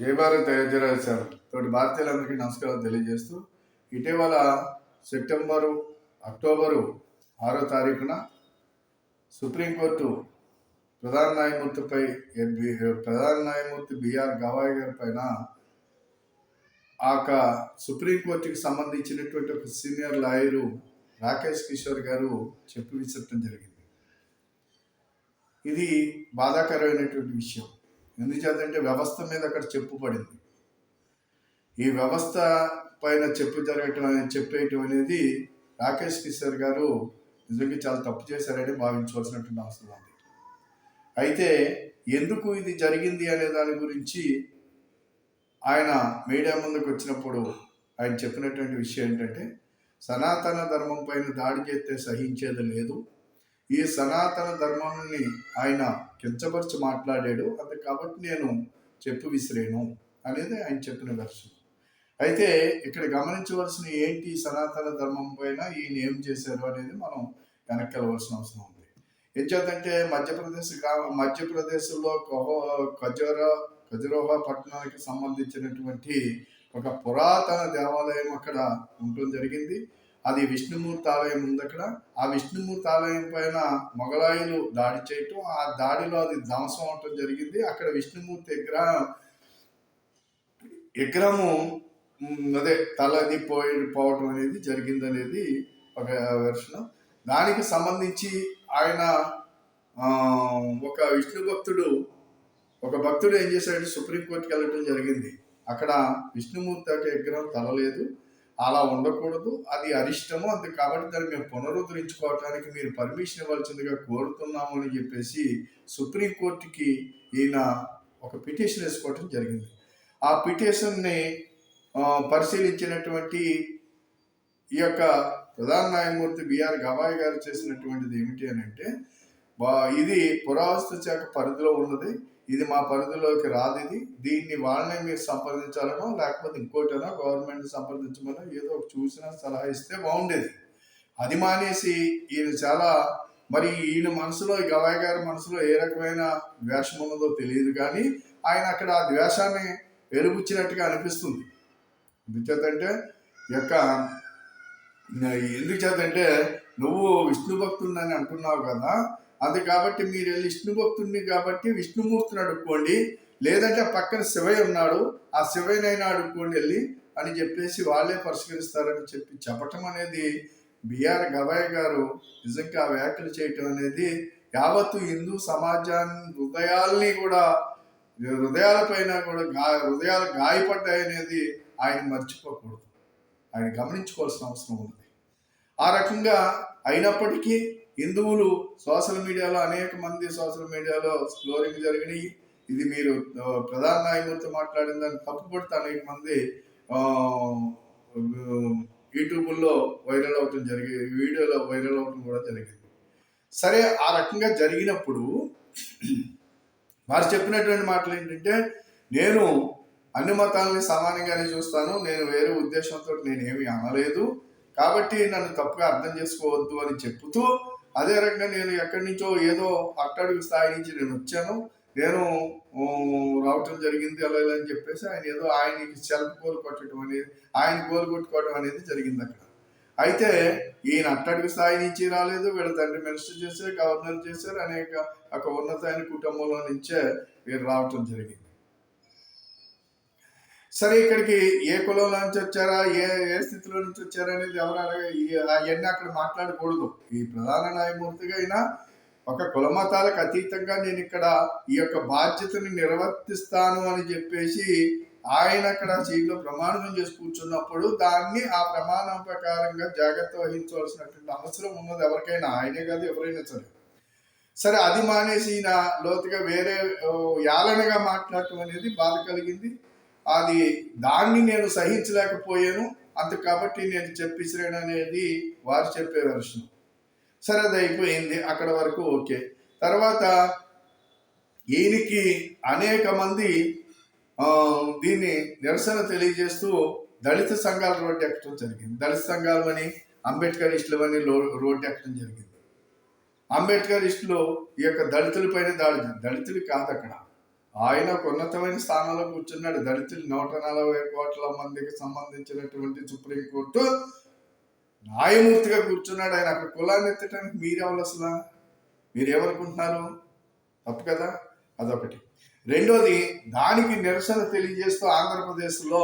జై తయారు అయోధ్యరాజు సార్. తోటి భారతీయులందరికీ నమస్కారం తెలియజేస్తూ ఇటీవల సెప్టెంబరు అక్టోబరు ఆరో తారీఖున సుప్రీంకోర్టు ప్రధాన న్యాయమూర్తిపై ప్రధాన న్యాయమూర్తి బిఆర్ గవాయ్ గారి పైన ఆ సుప్రీంకోర్టుకి సంబంధించినటువంటి ఒక సీనియర్ లాయరు రాకేష్ కిషోర్ గారు చెప్పు విసరటం జరిగింది. ఇది బాధాకరమైనటువంటి విషయం. ఎందుచేతంటే వ్యవస్థ మీద అక్కడ చెప్పు పడింది. ఈ వ్యవస్థ పైన చెప్పు జరగటం అనే- చెప్పేయటం అనేది రాకేష్ కిషోర్ గారు నిజంగా చాలా తప్పు చేశారని భావించవలసినటువంటి అవసరం ఉంది. అయితే ఎందుకు ఇది జరిగింది అనే దాని గురించి ఆయన మీడియా ముందుకు వచ్చినప్పుడు ఆయన చెప్పినటువంటి విషయం ఏంటంటే సనాతన ధర్మం పైన దాడి చేస్తే సహించేది లేదు. ఈ సనాతన ధర్మాన్ని ఆయన కించపరిచి మాట్లాడాడు అది కాబట్టి నేను చెప్పు విసిరేను అనేది ఆయన చెప్పిన దర్శనం. అయితే ఇక్కడ గమనించవలసిన ఏంటి ఈ సనాతన ధర్మం పైన ఈయన ఏం చేశారు అనేది మనం వెనక్కి వెళ్ళవలసిన అవసరం ఉంది. ఏం మధ్యప్రదేశ్ మధ్యప్రదేశ్లో కహో- ఖజోరా ఖజురోహా పట్టణానికి సంబంధించినటువంటి ఒక పురాతన దేవాలయం అక్కడ ఉండటం జరిగింది. అది విష్ణుమూర్తి ఆలయం ఉంది అక్కడ ఆ విష్ణుమూర్తి ఆలయం పైన మొగలాయిలు దాడి చేయటం ఆ దాడిలో అది ధ్వంసం అవటం జరిగింది. అక్కడ విష్ణుమూర్తి విగ్రహం విగ్రహము అదే తలది పోయి పోవటం అనేది జరిగింది అనేది ఒక వెర్షన్. దానికి సంబంధించి ఆయన ఒక విష్ణు భక్తుడు ఒక భక్తుడు ఏం చేశాడు సుప్రీంకోర్టుకి వెళ్ళటం జరిగింది. అక్కడ విష్ణుమూర్తి యొక్క విగ్రహం తలలేదు. అలా ఉండకూడదు. అది అరిష్టము. అంతే కాబట్టి దాన్ని మేము పునరుద్ధరించుకోవటానికి మీరు పర్మిషన్ ఇవ్వాల్సిందిగా కోరుతున్నాము అని చెప్పేసి సుప్రీంకోర్టుకి ఈయన ఒక పిటిషన్ వేసుకోవటం జరిగింది. ఆ పిటిషన్ని పరిశీలించినటువంటి ఈ యొక్క ప్రధాన న్యాయమూర్తి బిఆర్ గవాయ్ గారు చేసినటువంటిది ఏమిటి అని అంటే ఇది పురావస్తు శాఖ పరిధిలో ఉన్నది. ఇది మా పరిధిలోకి రాదు ఇది. దీన్ని వాళ్ళని మీరు సంప్రదించాలనో లేకపోతే ఇంకోటనో గవర్నమెంట్ సంప్రదించమనో ఏదో ఒక చూసిన సలహా ఇస్తే బాగుండేది. అది మానేసి ఈయన చాలా మరి ఈయన మనసులో గవాయ్ గారి మనసులో ఏ రకమైన ద్వేషం ఉన్నదో తెలియదు కానీ ఆయన అక్కడ ఆ ద్వేషాన్ని వెలుగుచ్చినట్టుగా అనిపిస్తుంది. ఎందుచేతంటే ఈ యొక్క ఎందుకు చేతంటే నువ్వు విష్ణు భక్తుడిని అంటున్నావు కదా అది కాబట్టి మీరు వెళ్ళి విష్ణు భక్తుడిని కాబట్టి విష్ణుమూర్తిని అడుక్కోండి. లేదంటే పక్కన శివయ్య ఉన్నాడు. ఆ శివయ్యనైనా అడుక్కోండి వెళ్ళి అని చెప్పేసి వాళ్ళే పరిష్కరిస్తారని చెప్పి చెప్పటం అనేది బిఆర్ గవయ్య గారు నిజంగా వ్యాఖ్యలు చేయటం అనేది యావత్తు హిందూ సమాజాన్ని హృదయాల్ని కూడా హృదయాలపైన కూడా గా హృదయాలు గాయపడ్డాయనేది ఆయన మర్చిపోకూడదు. ఆయన గమనించుకోవాల్సిన అవసరం ఉంది. ఆ రకంగా అయినప్పటికీ హిందువులు సోషల్ మీడియాలో అనేక మంది సోషల్ మీడియాలో స్లోరింగ్ జరిగినాయి. ఇది మీరు ప్రధాన న్యాయమూర్తి మాట్లాడిన దాన్ని తప్పుపడితే అనేక మంది యూట్యూబ్లో వైరల్ అవటం జరిగి వీడియోలో వైరల్ అవటం కూడా జరిగింది. సరే ఆ రకంగా జరిగినప్పుడు వారు చెప్పినటువంటి మాటలు ఏంటంటే నేను అన్ని మతాలని సమానంగానే చూస్తాను నేను వేరే ఉద్దేశంతో నేను ఏమీ అనలేదు. కాబట్టి నన్ను తప్పుగా అర్థం చేసుకోవద్దు అని చెప్తూ అదే రకంగా నేను ఎక్కడి నుంచో ఏదో అట్టడుగు స్థాయి నుంచి నేను వచ్చాను. నేను రావటం జరిగింది అలా ఇలా అని చెప్పేసి ఆయన ఏదో ఆయనకి సెల్ఫ్ గోల్ కొట్టడం అనేది ఆయన గోల్ కొట్టుకోవడం అనేది జరిగింది అక్కడ. అయితే ఈయన అట్టడుగు స్థాయి నుంచి రాలేదు. వీళ్ళ తండ్రి మినిస్టర్ చేశారు గవర్నర్ చేశారు అనేక ఒక ఉన్నతమైన కుటుంబంలో నుంచే వీరు రావటం జరిగింది. సరే ఇక్కడికి ఏ కులంలో నుంచి వచ్చారా? ఏ ఏ స్థితిలో నుంచి వచ్చారా అనేది ఎవరు అవన్నీ అక్కడ మాట్లాడకూడదు. ఈ ప్రధాన న్యాయమూర్తిగా అయినా ఒక కులమతాలకు అతీతంగా నేను ఇక్కడ ఈ యొక్క బాధ్యతని నిర్వర్తిస్తాను అని చెప్పేసి ఆయన అక్కడ సీట్లో ప్రమాణం చేసి కూర్చున్నప్పుడు దాన్ని ఆ ప్రమాణం ప్రకారంగా జాగ్రత్త వహించవలసినటువంటి అవసరం ఉన్నది ఎవరికైనా. ఆయనే కాదు ఎవరైనా సరే. సరే అది మానేసి లోతుగా వేరే యాలనగా మాట్లాడటం అనేది బాధ కలిగింది. అది దాన్ని నేను సహించలేకపోయాను అంత కాబట్టి నేను చెప్పిసిరాను అనేది వారు చెప్పే వెర్షన్ సరే అది అయిపోయింది అక్కడ వరకు ఓకే. తర్వాత ఈయనకి అనేక మంది దీన్ని నిరసన తెలియజేస్తూ దళిత సంఘాల రోడ్డు ఎక్కడం జరిగింది. దళిత సంఘాలని అంబేద్కర్ ఇష్టమని రోడ్డు ఎక్కడం జరిగింది. అంబేద్కర్ ఇష్టలో ఈ యొక్క దళితులపైన దాడి దళితులు కాదు అక్కడ ఆయన ఒక ఉన్నతమైన స్థానంలో కూర్చున్నాడు. దళితులు నూట నలభై కోట్ల మందికి సంబంధించినటువంటి సుప్రీంకోర్టు న్యాయమూర్తిగా కూర్చున్నాడు. ఆయన అక్కడ కులాన్ని ఎత్తడానికి మీరెవరు అసలు? మీరేమనుకుంటున్నారు? తప్పు కదా? అదొకటి. రెండోది దానికి నిరసన తెలియజేస్తూ ఆంధ్రప్రదేశ్లో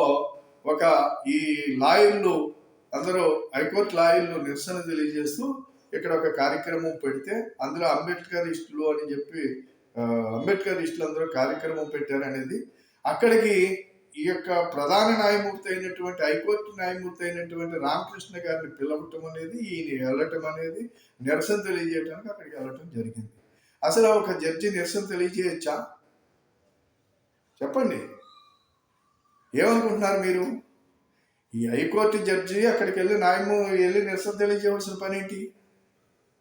ఒక ఈ లాయర్లు అందరూ హైకోర్టు లాయర్లు నిరసన తెలియజేస్తూ ఇక్కడ ఒక కార్యక్రమం పెడితే అందులో అంబేద్కర్ ఇష్టలు అని చెప్పి అంబేద్కర్ ఇష్టలందరూ కార్యక్రమం పెట్టారు అనేది అక్కడికి ఈ యొక్క ప్రధాన న్యాయమూర్తి అయినటువంటి హైకోర్టు న్యాయమూర్తి అయినటువంటి రామకృష్ణ గారిని పిలవటం అనేది ఈయన వెళ్ళటం అనేది నిరసన తెలియజేయడానికి అక్కడికి వెళ్ళటం జరిగింది. అసలు ఒక జడ్జి నిరసన తెలియజేయచ్చా? చెప్పండి. ఏమనుకుంటున్నారు మీరు? ఈ హైకోర్టు జడ్జి అక్కడికి వెళ్ళి న్యాయము వెళ్ళి నిరసన తెలియజేయవలసిన పని ఏంటి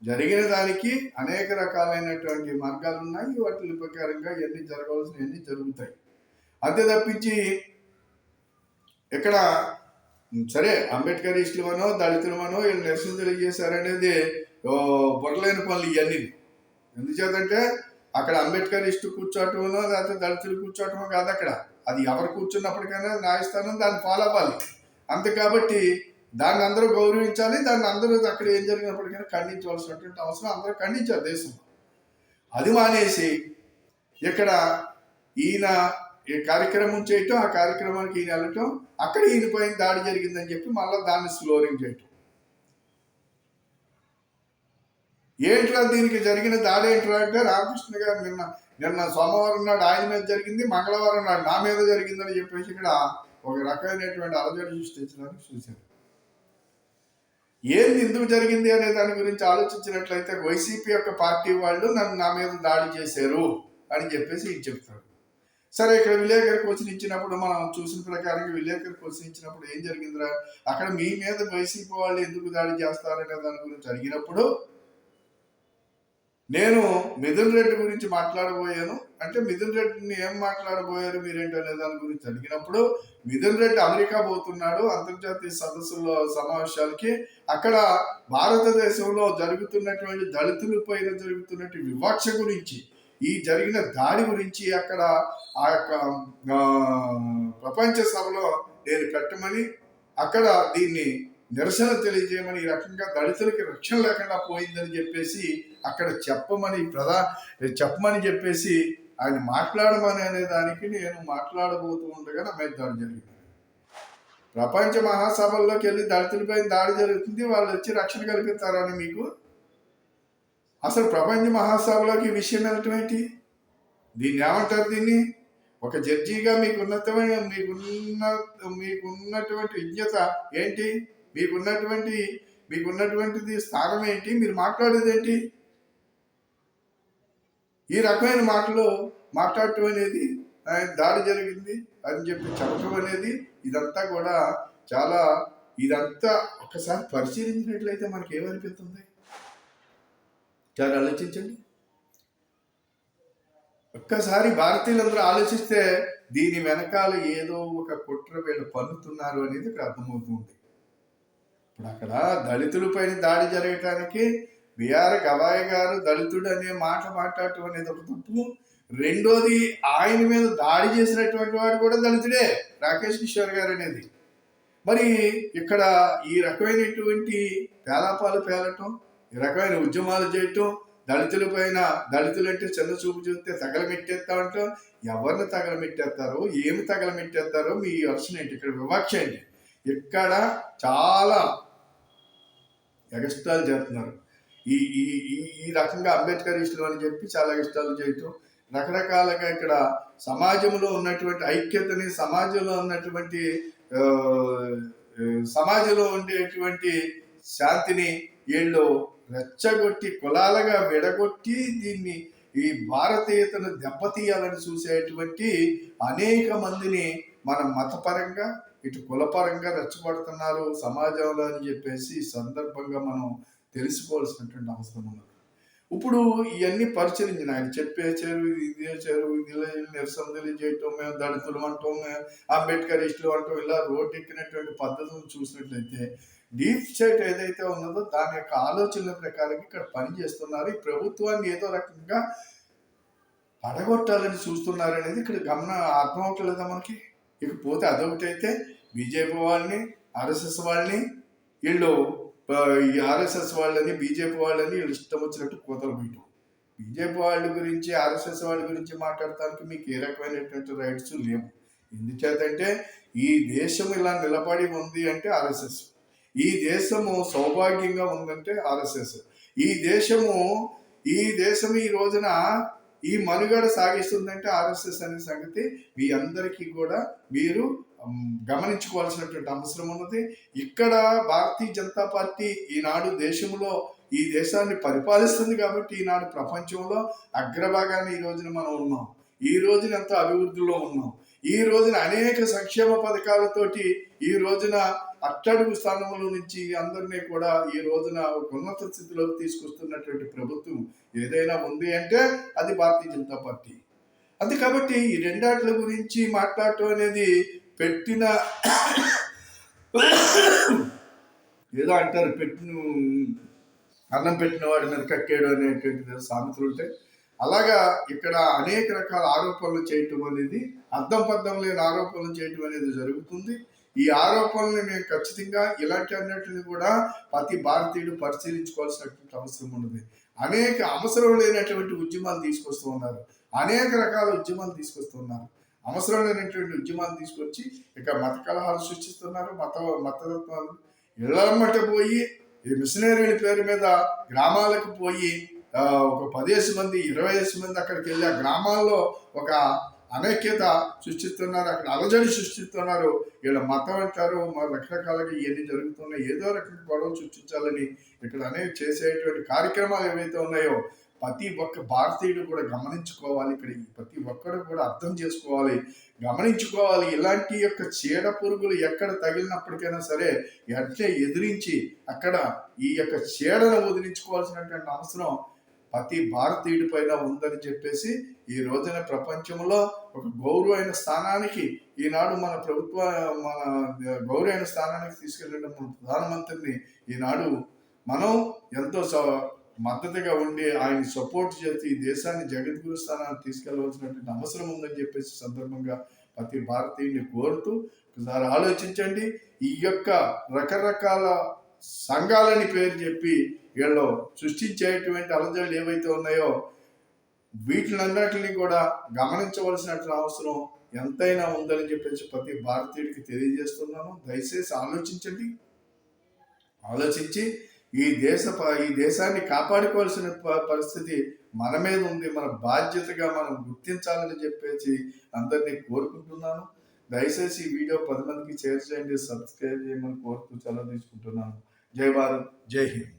జరిగిన దానికి అనేక రకాలైనటువంటి మార్గాలు ఉన్నాయి. వాటి ప్రకారంగా ఎన్ని జరగవలసినవన్నీ జరుగుతాయి. అంతే తప్పించి ఇక్కడ సరే అంబేద్కర్ ఇష్టమనో దళితులమనో వీళ్ళు నిరసన తెలియజేశారనేది ఓ, పనులు ఇవన్నీ ఎందుచేతంటే అక్కడ అంబేద్కర్ ఇష్ట కూర్చోటమనో లేకపోతే దళితులు కూర్చోవటమో కాదు అక్కడ అది ఎవరు కూర్చున్నప్పటికైనా న్యాయస్థానం దాన్ని ఫాలో అవ్వాలి. అంతే కాబట్టి దాన్ని అందరూ గౌరవించాలి దాన్ని అందరూ అక్కడ ఏం జరిగినప్పటికైనా ఖండించవలసినటువంటి అవసరం అందరూ ఖండించారు దేశం అది మానేసి ఇక్కడ ఈయన ఈ కార్యక్రమం చేయటం ఆ కార్యక్రమానికి ఈయన వెళ్ళటం అక్కడ ఈయన పైన దాడి జరిగిందని చెప్పి మళ్ళీ దాన్ని స్లోరింగ్ చేయటం. ఏంట్రా దీనికి జరిగిన దాడి ఏంట్రా అంటే రామకృష్ణ గారు నిన్న నిన్న సోమవారం నాడు ఆయన మీద జరిగింది మంగళవారం నాడు నా మీద జరిగిందని చెప్పేసి ఇక్కడ ఒక రకమైనటువంటి అలజడి సృష్టించడానికి చూశారు. ఏంది ఎందుకు జరిగింది అనే దాని గురించి ఆలోచించినట్లయితే వైసీపీ యొక్క పార్టీ వాళ్ళు నన్ను నా మీద దాడి చేశారు అని చెప్పేసి ఇది చెప్తారు. సరే ఇక్కడ విలేకరి క్వశ్చన్ ఇచ్చినప్పుడు మనం చూసిన ప్రకారంగా విలేకరి క్వశ్చన్ ఇచ్చినప్పుడు ఏం జరిగిందిరా? అక్కడ మీ మీద వైసీపీ వాళ్ళు ఎందుకు దాడి చేస్తారనే దాని గురించి అడిగినప్పుడు నేను మిథున్ రెడ్డి గురించి మాట్లాడబోయాను. అంటే మిథున్ రెడ్డిని ఏం మాట్లాడబోయారు మీరేంటి అనే దాని గురించి అడిగినప్పుడు మిథున్ రెడ్డి అమెరికా పోతున్నాడు అంతర్జాతీయ సదస్సులో సమావేశాలకి. అక్కడ భారతదేశంలో జరుగుతున్నటువంటి దళితుల పైన జరుగుతున్నటువంటి వివక్ష గురించి ఈ జరిగిన దాడి గురించి అక్కడ ఆ యొక్క ప్రపంచ సభలో నేను పెట్టమని అక్కడ దీన్ని నిరసన తెలియజేయమని ఈ రకంగా దళితులకి రక్షణ లేకుండా పోయిందని చెప్పేసి అక్కడ చెప్పమని ప్రధా చెప్పమని చెప్పేసి ఆయన మాట్లాడమని అనే దానికి నేను మాట్లాడబోతూ ఉండగా నా మీద దాడి జరిగింది. ప్రపంచ మహాసభల్లోకి వెళ్ళి దళితులపై దాడి జరుగుతుంది వాళ్ళు వచ్చి రక్షణ కల్పిస్తారని మీకు? అసలు ప్రపంచ మహాసభలోకి ఈ విషయం వెళ్ళటం ఏంటి? దీన్ని ఏమంటారు దీన్ని? ఒక జడ్జిగా మీకు ఉన్నతమైన మీకున్న మీకున్నటువంటి విజ్ఞత ఏంటి? మీకున్నటువంటి మీకున్నటువంటిది స్థానం ఏంటి? మీరు మాట్లాడేది ఏంటి? ఈ రకమైన మాటలు మాట్లాడటం అనేది దాడి జరిగింది అని చెప్పి చెప్పడం అనేది ఇదంతా కూడా చాలా ఇదంతా ఒకసారి పరిశీలించినట్లయితే మనకి ఏమనిపిస్తుంది చాలా ఆలోచించండి. ఒక్కసారి భారతీయులందరూ ఆలోచిస్తే దీని వెనకాల ఏదో ఒక కుట్ర వీళ్ళు పన్నుతున్నారు అనేది ఇక్కడ అర్థమవుతుంది. ఇప్పుడు అక్కడ దళితులపైన దాడి జరగటానికి బిఆర్ గవాయ్ గారు దళితుడు అనే మాట మాట్లాడటం అనేది ఒక తప్పు. రెండోది ఆయన మీద దాడి చేసినటువంటి వాడు కూడా దళితుడే రాకేష్ కిషోర్ గారు అనేది. మరి ఇక్కడ ఈ రకమైనటువంటి పేలాపాలు పేలటం ఈ రకమైన ఉద్యమాలు చేయటం దళితుల పైన దళితులు అంటే చిన్న చూపు చూస్తే తగలమెట్టేస్తా ఉంటాం. ఎవరిని తగలమెట్టేస్తారో ఏమి తగలమెట్టేస్తారో మీ వర్షన్ ఏంటి? ఇక్కడ వివక్ష ఏంటి? ఇక్కడ చాలా ఎగస్టాలు చేస్తున్నారు. ఈ ఈ ఈ ఈ రకంగా అంబేద్కర్ ఇష్టం అని చెప్పి చాలా ఇష్టాలు చేయటం రకరకాలుగా ఇక్కడ సమాజంలో ఉన్నటువంటి ఐక్యతని సమాజంలో ఉన్నటువంటి సమాజంలో ఉండేటువంటి శాంతిని వీళ్ళు రెచ్చగొట్టి కులాలుగా విడగొట్టి దీన్ని ఈ భారతీయతను దెబ్బతీయాలని చూసేటువంటి అనేక మందిని మన మతపరంగా ఇటు కులపరంగా రెచ్చగొడుతున్నారు సమాజంలో అని చెప్పేసి ఈ సందర్భంగా మనం తెలుసుకోవాల్సినటువంటి అవసరం ఉన్నది. ఇప్పుడు ఇవన్నీ పరిశీలించిన ఆయన చెప్పేశారు ఇది చేశారు ఇది ఇలా నిరసన తెలియజేయటం మేము దళితులు అంటాం మేము అంబేద్కర్ ఇష్టలు అంటాం ఇలా రోడ్డు ఎక్కినటువంటి పద్ధతులను చూసినట్లయితే డీప్ స్టేట్ ఏదైతే ఉన్నదో దాని యొక్క ఆలోచనల ప్రకారం ఇక్కడ పనిచేస్తున్నారు ఈ ప్రభుత్వాన్ని ఏదో రకంగా పడగొట్టాలని చూస్తున్నారనేది ఇక్కడ గమన అర్థం అవట్లేదా మనకి? ఇకపోతే అదొకటి అయితే బీజేపీ వాళ్ళని ఆర్ఎస్ఎస్ వాళ్ళని వీళ్ళు ఈ ఆర్ఎస్ఎస్ వాళ్ళని బీజేపీ వాళ్ళని వీళ్ళు ఇష్టం వచ్చినట్టు కోతలు పెట్టు బీజేపీ వాళ్ళ గురించి ఆర్ఎస్ఎస్ వాళ్ళ గురించి మాట్లాడటానికి మీకు ఏ రకమైనటువంటి రైట్స్ లేవు. ఎందుచేతంటే ఈ దేశం ఇలా నిలబడి ఉంది అంటే ఆర్ఎస్ఎస్. ఈ దేశము సౌభాగ్యంగా ఉందంటే ఆర్ఎస్ఎస్. ఈ దేశము ఈ దేశం ఈ రోజున ఈ మనుగడ సాగిస్తుందంటే ఆర్ఎస్ఎస్ అనే సంగతి మీ అందరికీ కూడా మీరు గమనించుకోవాల్సినటువంటి అవసరం ఉన్నది. ఇక్కడ భారతీయ జనతా పార్టీ ఈనాడు దేశంలో ఈ దేశాన్ని పరిపాలిస్తుంది కాబట్టి ఈనాడు ప్రపంచంలో అగ్రభాగాన్ని ఈ రోజున మనం ఉన్నాం. ఈ రోజున ఎంతో అభివృద్ధిలో ఉన్నాం. ఈ రోజున అనేక సంక్షేమ పథకాలతోటి ఈ రోజున అట్టడుగు స్థానంలో నుంచి అందరినీ కూడా ఈ రోజున ఒక ఉన్నత స్థితిలోకి తీసుకొస్తున్నటువంటి ప్రభుత్వం ఏదైనా ఉంది అంటే అది భారతీయ జనతా పార్టీ. అది కాబట్టి ఈ రెండాట్ల గురించి మాట్లాడటం అనేది పెట్టిన ఏదో అంటారు పెట్టిన అన్నం పెట్టిన వాడి మీద కక్కేడు అనేటువంటి సామెతలు ఉంటాయి. అలాగా ఇక్కడ అనేక రకాల ఆరోపణలు చేయటం అనేది అర్థం పద్ధం లేని ఆరోపణలు చేయటం అనేది జరుగుతుంది. ఈ ఆరోపణల్ని మేము ఖచ్చితంగా ఇలాంటి అన్నిటిని కూడా ప్రతి భారతీయుడు పరిశీలించుకోవాల్సినటువంటి అవసరం ఉన్నది. అనేక అవసరం లేనటువంటి ఉద్యమాలు తీసుకొస్తూ ఉన్నారు. అనేక రకాల ఉద్యమాలు తీసుకొస్తున్నారు అవసరం లేనటువంటి ఉద్యమాలు తీసుకొచ్చి ఇక మత కలహాలు సృష్టిస్తున్నారు మత మతతత్వాలు ఇళ్ళమ్మట పోయి ఈ మిషనరీల పేరు మీద గ్రామాలకు పోయి ఒక పదేసి మంది ఇరవై మంది అక్కడికి వెళ్ళి ఆ గ్రామాల్లో ఒక అనైక్యత సృష్టిస్తున్నారు అక్కడ అలజడి సృష్టిస్తున్నారు. వీళ్ళ మతం అంటారు మరి రకరకాలుగా ఇవన్నీ జరుగుతున్నాయి. ఏదో రకంగా గొడవ సృష్టించాలని ఇక్కడ అనేవి చేసేటువంటి కార్యక్రమాలు ఏవైతే ఉన్నాయో ప్రతి ఒక్క భారతీయుడు కూడా గమనించుకోవాలి. ఇక్కడ ప్రతి ఒక్కరు కూడా అర్థం చేసుకోవాలి. గమనించుకోవాలి. ఇలాంటి యొక్క చీడ పురుగులు ఎక్కడ తగిలినప్పటికైనా సరే ఎట్లే ఎదిరించి అక్కడ ఈ యొక్క చీడను వదిలించుకోవాల్సినటువంటి అవసరం ప్రతి భారతీయుడి పైన ఉందని చెప్పేసి ఈ రోజున ప్రపంచంలో ఒక గౌరవమైన స్థానానికి ఈనాడు మన ప్రభుత్వ మన గౌరవమైన స్థానానికి తీసుకెళ్ళిన మన ప్రధానమంత్రిని ఈనాడు మనం ఎంతో స- మద్దతుగా ఉండి ఆయన సపోర్ట్ చేసి ఈ దేశాన్ని జగద్గురు స్థానానికి తీసుకెళ్ళవలసినటువంటి అవసరం ఉందని చెప్పేసి సందర్భంగా ప్రతి భారతీయుని కోరుతూ ఒకసారి ఆలోచించండి. ఈ యొక్క రకరకాల సంఘాలని పేరు చెప్పి వీళ్ళు సృష్టించేటువంటి అలజడులు ఏవైతే ఉన్నాయో వీటిలన్నిటిని కూడా గమనించవలసిన అవసరం ఎంతైనా ఉందని చెప్పేసి ప్రతి భారతీయుడికి తెలియజేస్తున్నాను. దయచేసి ఆలోచించండి. ఆలోచించి ఈ దేశ ప- ఈ దేశాన్ని కాపాడుకోవాల్సిన ప- పరిస్థితి మన మీద ఉంది. మన బాధ్యతగా మనం గుర్తించాలని చెప్పేసి అందరినీ కోరుకుంటున్నాను. దయచేసి ఈ వీడియో పది మందికి షేర్ చేయండి సబ్స్క్రైబ్ చేయమని కోరుతూ సెలవు తీసుకుంటున్నాను. జై భారత్ జై హింద్.